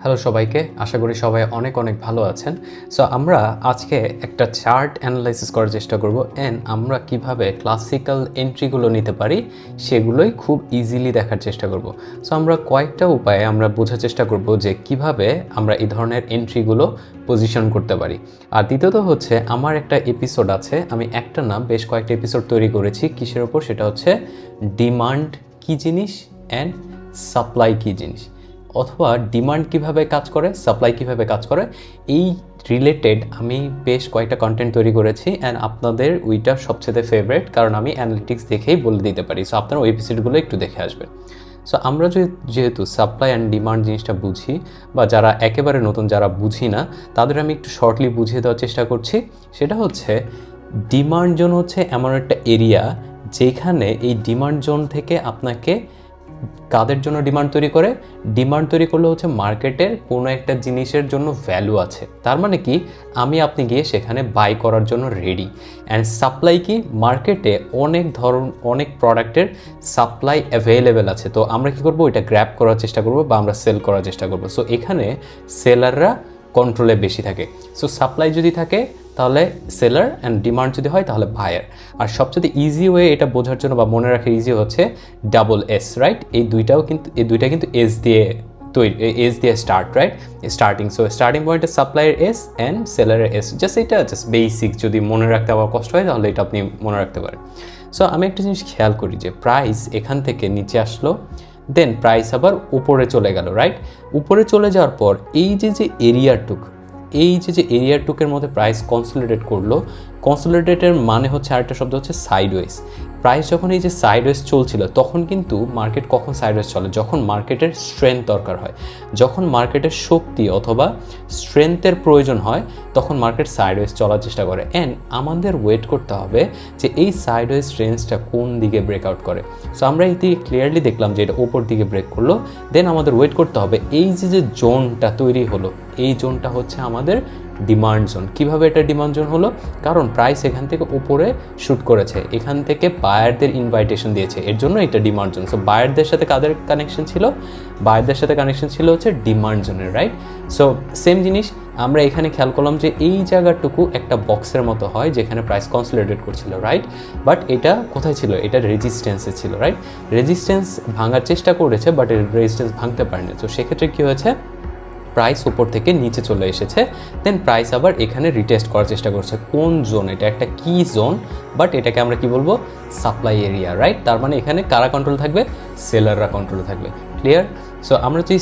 Hello সবাইকে, আশা করি সবাই অনেক অনেক ভালো আছেন। সো আমরা আজকে একটা চার্ট অ্যানালাইসিস করার চেষ্টা করব। অ্যান্ড আমরা কীভাবে ক্লাসিক্যাল এন্ট্রিগুলো নিতে পারি, সেগুলোই খুব ইজিলি দেখার চেষ্টা করব। সো আমরা কয়েকটা উপায়ে আমরা বোঝার চেষ্টা করব যে কীভাবে আমরা এই ধরনের এন্ট্রিগুলো পজিশন করতে পারি। আর দ্বিতীয়ত হচ্ছে, আমার একটা এপিসোড আছে, আমি একটা না, বেশ কয়েকটা এপিসোড তৈরি করেছি। কিসের ওপর সেটা হচ্ছে ডিমান্ড কী জিনিস অ্যান্ড সাপ্লাই কী জিনিস। অথবা ডিমান্ড কীভাবে কাজ করে সাপ্লাই কীভাবে কাজ করে, এই রিলেটেড আমি বেশ কয়েকটা কন্টেন্ট তৈরি করেছি অ্যান্ড আপনাদের ওইটা সবচেয়ে ফেভারেট কারণ আমি অ্যানালিটিক্স দেখেই বলে দিতে পারি। সো আপনারা এপিসোডগুলো একটু দেখে আসবেন। সো আমরা যেহেতু সাপ্লাই অ্যান্ড ডিমান্ড জিনিসটা বুঝি বা যারা একেবারে নতুন যারা বুঝি না, তাদের আমি একটু শর্টলি বুঝিয়ে দেওয়ার চেষ্টা করছি। সেটা হচ্ছে ডিমান্ড জোন হচ্ছে এমন একটা এরিয়া যেখানে এই ডিমান্ড জোন থেকে আপনাকে কাদের জন্য ডিমান্ড তৈরি করে? ডিমান্ড তৈরি করলে হচ্ছে মার্কেটের কোনো একটা জিনিসের জন্য ভ্যালু আছে। তার মানে কি? আমি আপনি গিয়ে সেখানে বাই করার জন্য রেডি অ্যান্ড সাপ্লাই কি? মার্কেটে অনেক ধরন, অনেক প্রোডাক্টের সাপ্লাই অ্যাভেলেবেল আছে। তো আমরা কি করব? এটা গ্র্যাপ করার চেষ্টা করব বা আমরা সেল করার চেষ্টা করব। সো এখানে সেলাররা কন্ট্রোলে বেশি থাকে। সো সাপ্লাই যদি থাকে তাহলে সেলার অ্যান্ড ডিমান্ড যদি হয়, তাহলে বায়ার আর সবচেয়ে ইজি ওয়ে এটা বোঝার জন্য বা মনে রাখার ইজি হচ্ছে ডাবল এস রাইট এই দুইটাও কিন্তু, এই দুইটা কিন্তু এস দিয়ে তৈরি এস দিয়ে start right starting so starting পয়েন্টে সাপ্লাইয়ের এস অ্যান্ড সেলারের এস জাস্ট এটা জাস্ট বেসিক যদি মনে রাখতে আবার কষ্ট হয়, তাহলে এটা আপনি মনে রাখতে পারেন। সো আমি একটা জিনিস খেয়াল করি যে প্রাইস এখান থেকে নিচে আসলো দেন প্রাইস আবার উপরে চলে গেল রাইট উপরে চলে যাওয়ার পর এই যে যে এরিয়াটুক এই যে যে এরিয়াটুকের মধ্যে প্রাইস কনসোলিডেট করল কনসোলিডেটের মানে হচ্ছে আরেকটা শব্দ হচ্ছে সাইডওয়েজ প্রাইস যখন এই যে সাইডওয়েজ চলছিল, তখন কিন্তু মার্কেট কখন সাইডওয়েজ চলে? যখন মার্কেটের স্ট্রেংথ দরকার হয়। যখন মার্কেটের শক্তি অথবা স্ট্রেংথের প্রয়োজন হয়, তখন মার্কেট সাইডওয়েজ চলার চেষ্টা করে। অ্যান্ড আমাদের ওয়েট করতে হবে যে এই সাইডওয়েজ রেঞ্জটা কোন দিকে ব্রেকআউট করে। সো আমরা দিকে ক্লিয়ারলি দেখলাম যে এটা ওপর দিকে ব্রেক করল। দেন আমাদের ওয়েট করতে হবে, এই যে যে জোনটা তৈরি হলো এই জোনটা হচ্ছে আমাদের ডিমান্ড জোন। কীভাবে এটা ডিমান্ড জোন হলো? কারণ প্রাইস এখান থেকে উপরে শ্যুট করেছে। এখান থেকে বায়ারদের ইনভাইটেশন দিয়েছে। এর জন্য এটা ডিমান্ড জোন। সো বায়ারদের সাথে কাদের কানেকশন ছিল? বায়ারদের সাথে কানেকশন ছিল হচ্ছে ডিমান্ড জোনের রাইট সো সেম জিনিস, আমরা এখানে খেয়াল করলাম যে এই জায়গাটুকু একটা বক্সের মতো হয় যেখানে প্রাইস কনসোলিডেট করছিল রাইট বাট এটা কোথায় ছিল? এটা রেজিস্ট্যান্সে ছিল রাইট রেজিস্ট্যান্স ভাঙার চেষ্টা করেছে বাট রেজিস্ট্যান্স ভাঙতে পারেনি। তো সেক্ষেত্রে কী হয়েছে? প্রাইস উপর থেকে নিচে চলে এসেছে দেন প্রাইস আবার এখানে রিটেস্ট করার চেষ্টা করছে। কোন জোন এটা? একটা কি জোন বাট এটাকে আমরা কি বলব? সাপ্লাই এরিয়া রাইট তার মানে এখানে কারা কন্ট্রোল থাকবে? সেলাররা কন্ট্রোল থাকবে। ক্লিয়ার সো আমরা যদি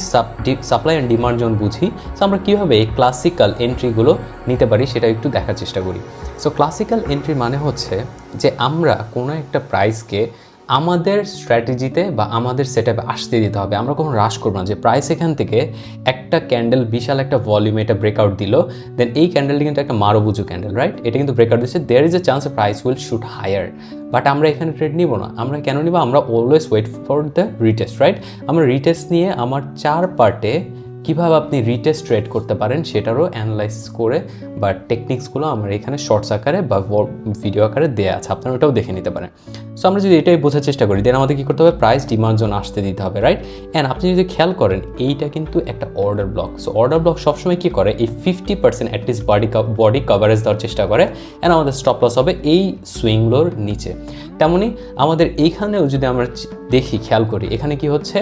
সাপ্লাই অ্যান্ড ডিমান্ড জোন বুঝি সো আমরা কীভাবে এই ক্লাসিক্যাল এন্ট্রিগুলো নিতে পারি সেটা একটু দেখার চেষ্টা করি। সো ক্লাসিক্যাল এন্ট্রি মানে হচ্ছে যে আমরা কোনো একটা প্রাইসকে আমাদের স্ট্র্যাটেজিতে বা আমাদের সেট আসতে দিতে হবে। আমরা কোনো হ্রাস করব না যে প্রাইস এখান থেকে একটা ক্যান্ডেল বিশাল একটা ভলিউমে এটা ব্রেকআউট দিল দেন এই ক্যান্ডেলটি কিন্তু একটা মারোবুজু ক্যান্ডেল রাইট এটা কিন্তু ব্রেকআউট দিচ্ছে। There is a chance price will shoot higher but আমরা এখানে ট্রেড নিব না। আমরা কেন নিব? আমরা always wait for the retest right আমরা রিটেস্ট নিয়ে আমার চার পার্টে কীভাবে আপনি রিটেস্ট ট্রেড করতে পারেন সেটারও অ্যানালাইসিস করে বা টেকনিক্সগুলো আমার এখানে শর্টস আকারে বা ভিডিও আকারে দেওয়া আছে, আপনারা ওটাও দেখে নিতে পারেন। সো আমরা যদি এটাই বোঝার চেষ্টা করি দেন আমাদের কী করতে হবে? প্রাইস ডিমান্ড জোন আসতে দিতে হবে রাইট অ্যান্ড আপনি যদি খেয়াল করেন, এইটা কিন্তু একটা order block so order block সবসময় কী করে? এই fifty percent at least body body coverage দেওয়ার চেষ্টা করে। অ্যান্ড আমাদের স্টপ লস হবে এই সুইংগুলোর নিচে। তেমনি আমাদের এইখানেও যদি আমরা দেখি, খেয়াল করি, এখানে কি হচ্ছে?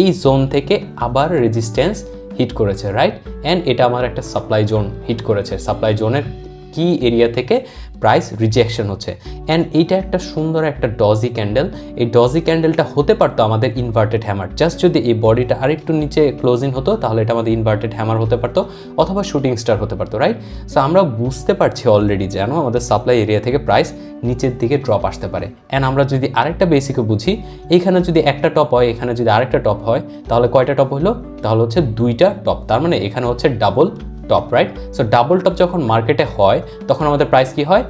এই জোন থেকে আবার রেজিস্ট্যান্স হিট করেছে রাইট অ্যান্ড এটা আমার একটা সাপ্লাই জোন হিট করেছে। সাপ্লাই জোনের কি এরিয়া থেকে প্রাইস রিজেকশন হচ্ছে? অ্যান্ড এইটা একটা সুন্দর একটা ডজি ক্যান্ডেল এই ডজি ক্যান্ডেলটা হতে পারতো আমাদের ইনভার্টেড হ্যামার জাস্ট যদি এই বডিটা আরেকটু নিচে ক্লোজিং হতো, তাহলে এটা আমাদের ইনভার্টেড হ্যামার হতে পারতো, অথবা শুটিং স্টার হতে পারতো রাইট সো আমরা বুঝতে পারছি অলরেডি যেন আমাদের সাপ্লাই এরিয়া থেকে প্রাইস নিচের দিকে ড্রপ আসতে পারে। অ্যান্ড আমরা যদি আরেকটা বেসিকে বুঝি, এখানে যদি একটা টপ হয়, এখানে যদি আরেকটা টপ হয়, তাহলে কয়টা টপ হলো? তাহলে হচ্ছে দুইটা টপ তার মানে এখানে হচ্ছে double top right so double top যখন মার্কেটে হয়, তখন আমাদের প্রাইস কি হয়?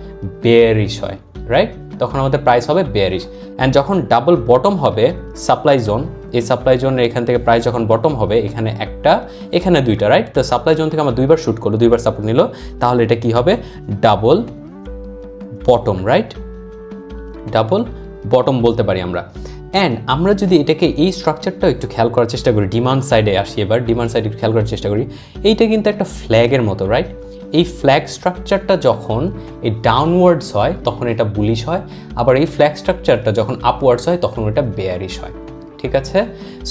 বেয়ারিশ হয় রাইট তখন আমাদের প্রাইস হবে বেয়ারিশ অ্যান্ড যখন ডাবল বটম হবে সাপ্লাই জোন এই সাপ্লাই জোনের এখান থেকে প্রাইস যখন বটম হবে, এখানে একটা, এখানে দুইটা রাইট তো সাপ্লাই জোন থেকে আমরা দুইবার শ্যুট করল, দুইবার সাপোর্ট নিল, তাহলে এটা কি হবে? Double bottom right double bottom বলতে পারি আমরা। অ্যান্ড আমরা যদি এটাকে এই স্ট্রাকচারটাও একটু খেয়াল করার চেষ্টা করি ডিমান্ড সাইডে আসি এবার ডিমান্ড সাইডে একটু খেয়াল করার চেষ্টা করি, এইটা কিন্তু একটা ফ্ল্যাগের মতো রাইট এই ফ্ল্যাগ স্ট্রাকচারটা যখন এই ডাউনওয়ার্ডস হয়, তখন এটা বুলিশ হয়, আবার এই ফ্ল্যাগ স্ট্রাকচারটা যখন আপওয়ার্ডস হয়, তখন ওটা বেয়ারিশ হয়, ঠিক আছে?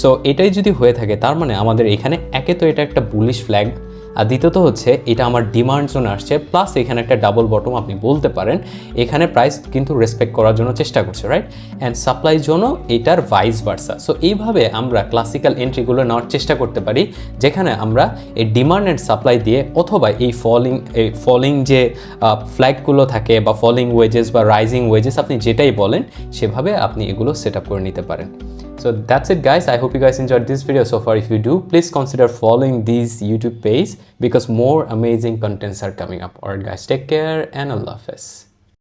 সো এটাই যদি হয়ে থাকে, তার মানে আমাদের এখানে একে তো এটা একটা বুলিশ ফ্ল্যাগ আর দ্বিতীয়ত হচ্ছে, এটা আমার ডিমান্ড জোনে আসছে প্লাস এখানে একটা ডাবল বটম আপনি বলতে পারেন, এখানে প্রাইস কিন্তু রেসপেক্ট করার জন্য চেষ্টা করছে রাইট অ্যান্ড সাপ্লাই জোনও এটার ভাইস ভার্সা সো এইভাবে আমরা ক্লাসিক্যাল এন্ট্রিগুলো নেওয়ার চেষ্টা করতে পারি, যেখানে আমরা এই ডিমান্ড অ্যান্ড সাপ্লাই দিয়ে অথবা এই ফলিং এই ফলিং যে ফ্ল্যাগগুলো থাকে বা ফলিং ওয়েজেস বা রাইজিং ওয়েজেস আপনি যেটাই বলেন, সেভাবে আপনি এগুলো সেট আপ করে নিতে পারেন। So that's it guys. I hope you guys enjoyed this video so far. If you do, please consider following these YouTube page because more amazing contents are coming up. Alright guys, take care and Allah Hafiz.